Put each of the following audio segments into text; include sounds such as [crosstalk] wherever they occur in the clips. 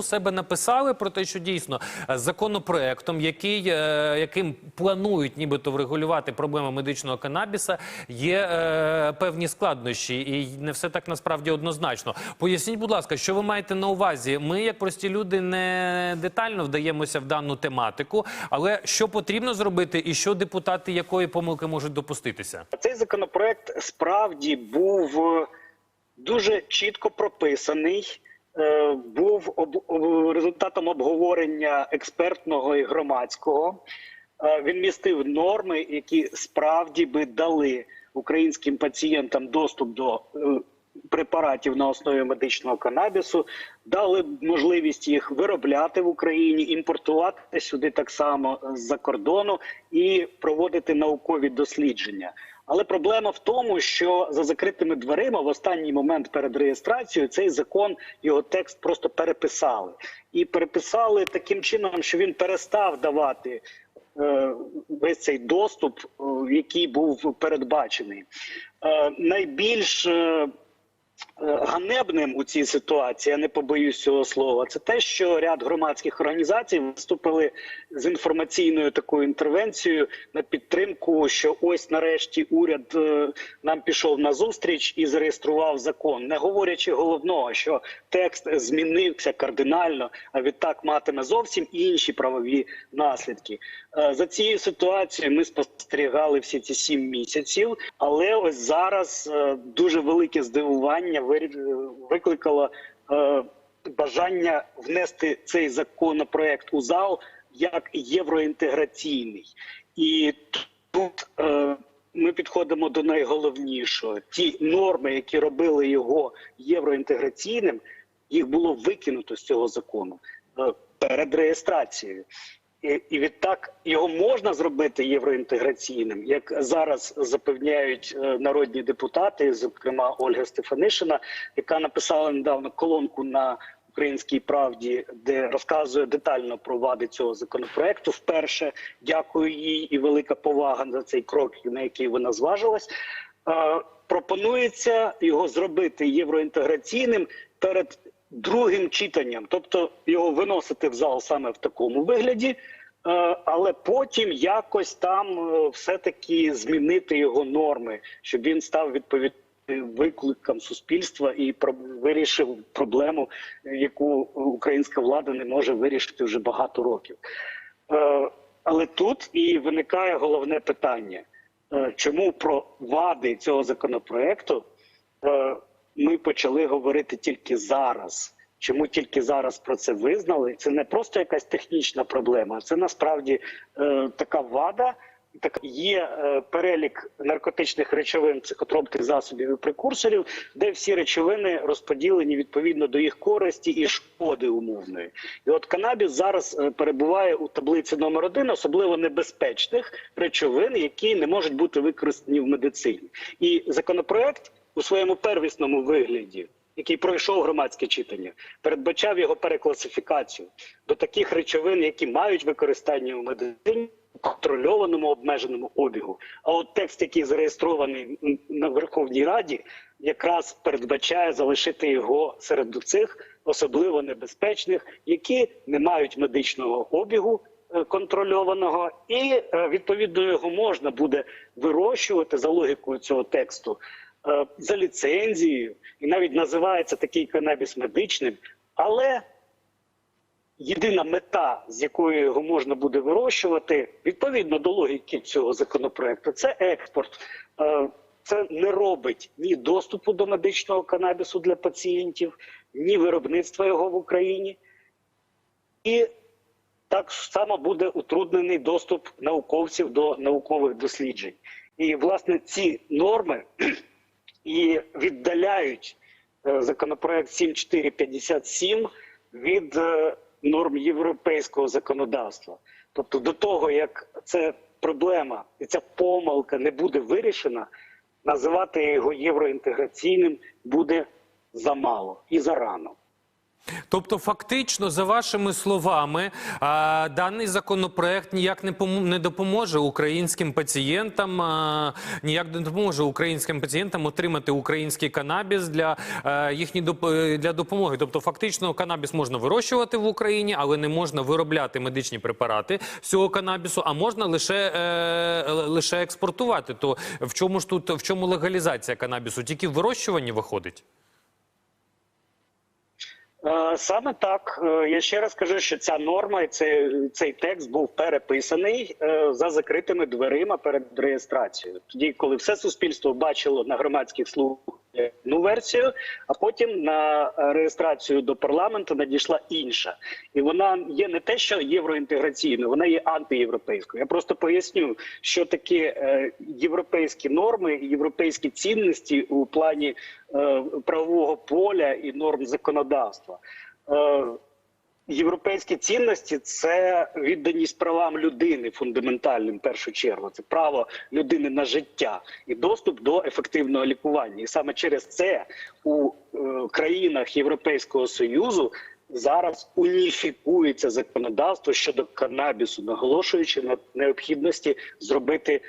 у себе написали про те, що дійсно е, законопроектом, який, е, яким планують нібито врегулювати проблеми медичного канабіса, є е, певні складнощі, і не все так насправді однозначно. Поясніть, будь ласка, що ви маєте на увазі? Ми, як прості люди, не детально вдаємося в дану тематику, але що потрібно зробити, і що депутати якої помилки можуть допуститися? Цей законопроект справді був дуже чітко прописаний. Е, Був результатом обговорення експертного і громадського. Е, Він містив норми, які справді би дали українським пацієнтам доступ до е, препаратів на основі медичного канабісу, дали б можливість їх виробляти в Україні, імпортувати сюди так само з-за кордону і проводити наукові дослідження. Але проблема в тому, що за закритими дверима в останній момент перед реєстрацією цей закон його текст просто переписали і переписали таким чином, що він перестав давати е, весь цей доступ, е, який був передбачений. Е, Найбільш ганебним у цій ситуації, я не побоюсь цього слова, це те, що ряд громадських організацій виступили з інформаційною такою інтервенцією на підтримку, що ось нарешті уряд е, нам пішов на зустріч і зареєстрував закон, не говорячи головного, що текст змінився кардинально, а відтак матиме зовсім інші правові наслідки. Е, За цією ситуацією ми спостерігали всі ці сім місяців, але ось зараз е, дуже велике здивування вирі- викликало е, бажання внести цей законопроект у зал як євроінтеграційний, і тут е, ми підходимо до найголовнішого: ті норми, які робили його євроінтеграційним, їх було викинуто з цього закону е, перед реєстрацією. І, і відтак його можна зробити євроінтеграційним, як зараз запевняють е, народні депутати, зокрема Ольга Стефанишина, яка написала недавно колонку на Українській правді, де розказує детально про вади цього законопроекту. Вперше дякую їй і велика повага за цей крок, на який вона зважилась. Е, пропонується його зробити євроінтеграційним перед другим читанням, тобто його виносити в зал саме в такому вигляді, е, але потім якось там е, все-таки змінити його норми, щоб він став відповідати викликам суспільства і вирішив проблему, яку українська влада не може вирішити вже багато років. Е, Але тут і виникає головне питання: чому про вади цього законопроекту ми почали говорити тільки зараз? Чому тільки зараз про це визнали? Це не просто якась технічна проблема, це насправді е, така вада. Так є е, перелік наркотичних речовин, психотропних засобів і прекурсорів, де всі речовини розподілені відповідно до їх користі і шкоди умовної. І от канабіс зараз е, перебуває у таблиці номер один, особливо небезпечних речовин, які не можуть бути використані в медицині. І законопроект у своєму первісному вигляді. Який пройшов громадське читання, передбачав його перекласифікацію до таких речовин, які мають використання у медицині контрольованому обмеженому обігу. А от текст, який зареєстрований на Верховній Раді, якраз передбачає залишити його серед цих особливо небезпечних, які не мають медичного обігу е, контрольованого, і е, відповідно його можна буде вирощувати за логікою цього тексту за ліцензією, і навіть називається такий канабіс медичним, але єдина мета, з якою його можна буде вирощувати, відповідно до логіки цього законопроекту, це експорт. Е, Це не робить ні доступу до медичного канабісу для пацієнтів, ні виробництва його в Україні. І так само буде утруднений доступ науковців до наукових досліджень. І, власне, ці норми і віддаляють е, законопроект 7457 від е, норм європейського законодавства. Тобто, до того як ця проблема і ця помилка не буде вирішена, називати його євроінтеграційним буде замало і зарано. Тобто, фактично, за вашими словами, даний законопроект ніяк не пом- не допоможе українським пацієнтам, ніяк не допоможе українським пацієнтам отримати український канабіс для е, їхньої е, для допомоги. Тобто, фактично, канабіс можна вирощувати в Україні, але не можна виробляти медичні препарати цього канабісу, а можна лише, е, лише експортувати. То в чому ж тут в чому легалізація канабісу? Тільки в вирощуванні виходить? Е, Саме так. Е, Я ще раз кажу, що ця норма і цей, цей текст був переписаний е, за закритими дверима перед реєстрацією. Тоді, коли все суспільство бачило на громадських слухах одну версію, а потім на е, реєстрацію до парламенту надійшла інша, і вона є не те, що євроінтеграційною, вона є антиєвропейською. Я просто поясню, що таке е, європейські норми, європейські цінності у плані е, правового поля і норм законодавства. Європейські цінності це відданість правам людини фундаментальним першу чергу. Це право людини на життя і доступ до ефективного лікування. І саме через це у е, країнах Європейського союзу зараз уніфікується законодавство щодо канабісу, наголошуючи на необхідності зробити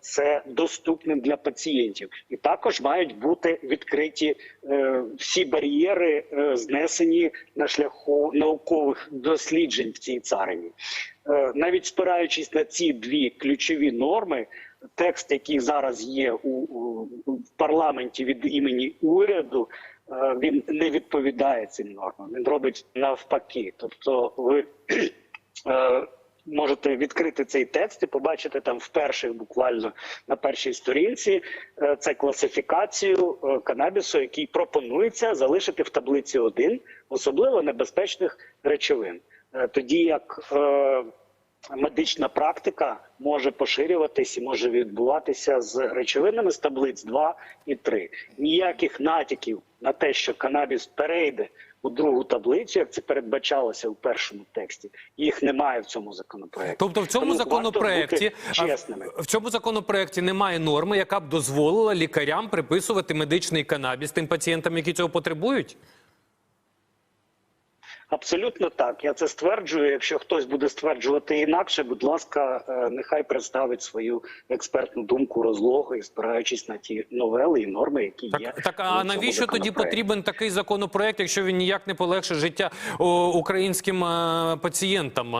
це доступним для пацієнтів, і також мають бути відкриті е, всі бар'єри, е, знесені на шляху наукових досліджень в цій царині. Е, навіть спираючись на ці дві ключові норми, текст, який зараз є у, у в парламенті від імені уряду. е, Він не відповідає цим нормам. Він робить навпаки. Тобто, ви е, можете відкрити цей текст і побачити там вперше буквально на першій сторінці е, це класифікацію е, канабісу, який пропонується залишити в таблиці 1 особливо небезпечних речовин. Е, Тоді як медична практика може поширюватись і може відбуватися з речовинами з таблиць 2 і 3. Ніяких натяків на те, що канабіс перейде у другу таблицю, як це передбачалося у першому тексті, їх немає в цьому законопроекті. Тобто в цьому Тому законопроекті чесними. в цьому законопроекті немає норми, яка б дозволила лікарям приписувати медичний канабіс тим пацієнтам, які цього потребують. Абсолютно так. Я це стверджую. Якщо хтось буде стверджувати інакше, будь ласка, е, нехай представить свою експертну думку розлогу і спираючись на ті новели і норми, які є. Так, так а навіщо тоді потрібен такий законопроект, якщо він ніяк не полегшить життя українським е, пацієнтам?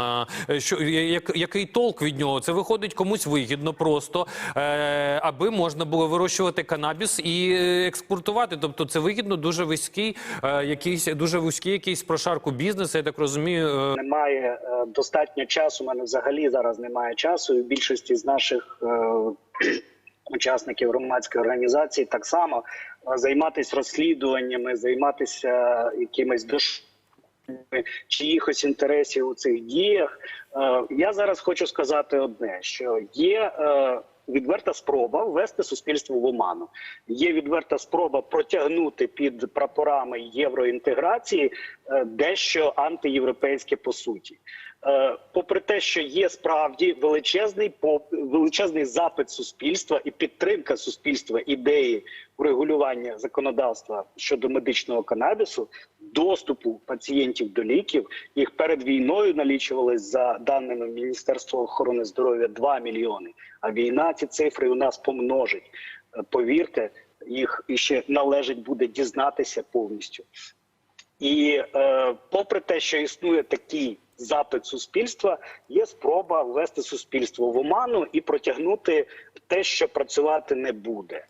Е, що як, який толк від нього? Це виходить комусь вигідно просто, аби можна було вирощувати канабіс і експортувати. Тобто це вигідно дуже вузький, якийсь дуже вузький якийсь прошарку бізнесу. Я так розумію. е, немає е, достатньо часу. У мене взагалі зараз немає часу. І в більшості з наших е, учасників громадської організації так само займатися розслідуваннями, займатися якимись дош чиїхось інтересів у цих діях. Я зараз хочу сказати одне: що є відверта спроба ввести суспільство в оману. Є відверта спроба протягнути під прапорами євроінтеграції е, дещо антиєвропейське по суті. Е, Попри те, що є справді величезний величезний запит суспільства і підтримка суспільства ідеї урегулювання законодавства щодо медичного канабісу, доступу пацієнтів до ліків, їх перед війною налічувалось за даними Міністерства охорони здоров'я 2 мільйони. А війна ці цифри у нас помножить. Е, Повірте, їх іще належить буде дізнатися повністю. І е, попри те, що існує такий запит суспільства, є спроба ввести суспільство в оману і протягнути те, що працювати не буде.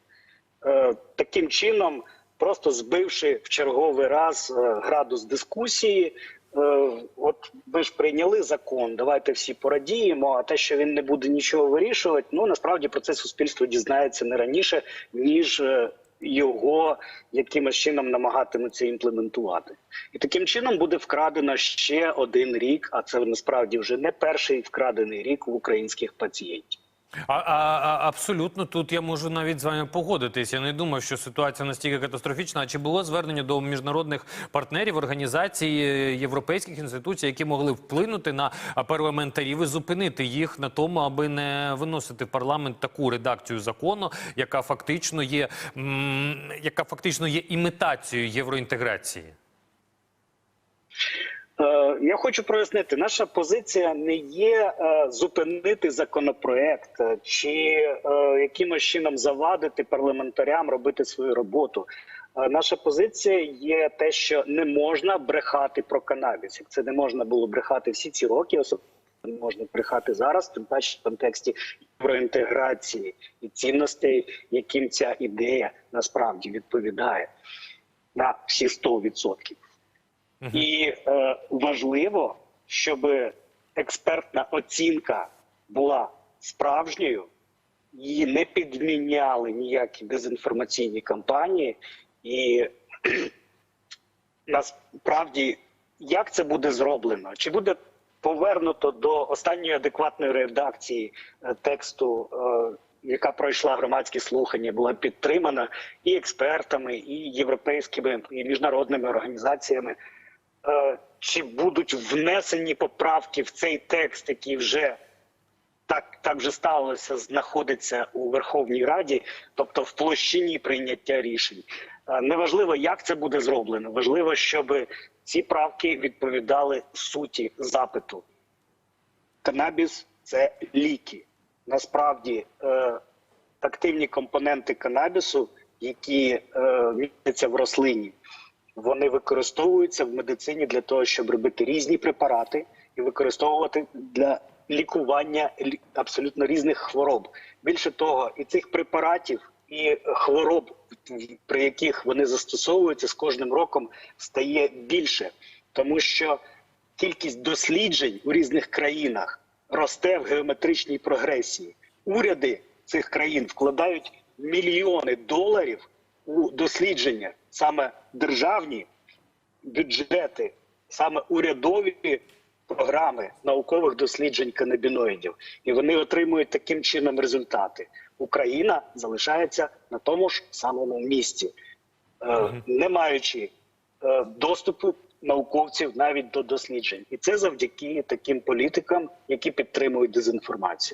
Е, таким чином, просто збивши в черговий раз е, градус дискусії. Е, от ви ж прийняли закон, давайте всі порадіємо. А те, що він не буде нічого вирішувати, ну насправді про це суспільство дізнається не раніше, ніж е, його якимось чином намагатимуться імплементувати. І таким чином буде вкрадено ще один рік, а це насправді вже не перший вкрадений рік у українських пацієнтів. А, а, а абсолютно тут я можу навіть з вами погодитись. Я не думав, що ситуація настільки катастрофічна. А чи було звернення до міжнародних партнерів, організацій, е, європейських інституцій, які могли вплинути на парламентарів і зупинити їх на тому, аби не виносити в парламент таку редакцію закону, яка фактично є, яка фактично є імітацією євроінтеграції? Е, Я хочу прояснити, наша позиція не є е, зупинити законопроект е, чи якимось чином завадити парламентарям робити свою роботу. Наша позиція є те, що не можна брехати про канабіс. Як це не можна було брехати всі ці роки, особливо не можна брехати зараз, тим паче в контексті євроінтеграції і цінностей, яким ця ідея насправді відповідає на всі 100%. І е, важливо, щоб експертна оцінка була справжньою, її не підміняли ніякі дезінформаційні кампанії. І [clears throat] насправді, як це буде зроблено? Чи буде повернуто до останньої адекватної редакції е, тексту, е, яка пройшла громадські слухання, була підтримана і експертами, і європейськими, і міжнародними організаціями? Е, чи будуть внесені поправки в цей текст, який вже так, так вже сталося, знаходиться у Верховній Раді, тобто в площині прийняття рішень. Е, Неважливо, як це буде зроблено. Важливо, щоб ці правки відповідали суті запиту. Канабіс це ліки. Насправді е, активні компоненти канабісу, які е, містяться в рослині, вони використовуються в медицині для того, щоб робити різні препарати і використовувати для лікування абсолютно різних хвороб. Більше того, і цих препаратів, і хвороб, при яких вони застосовуються, з кожним роком стає більше, тому що кількість досліджень у різних країнах росте в геометричній прогресії. Уряди цих країн вкладають мільйони доларів у дослідження, саме державні бюджети, саме урядові програми наукових досліджень канабіноїдів, і вони отримують таким чином результати. Україна залишається на тому ж самому місці, е, не маючи е, доступу науковців навіть до досліджень, і це завдяки таким політикам, які підтримують дезінформацію.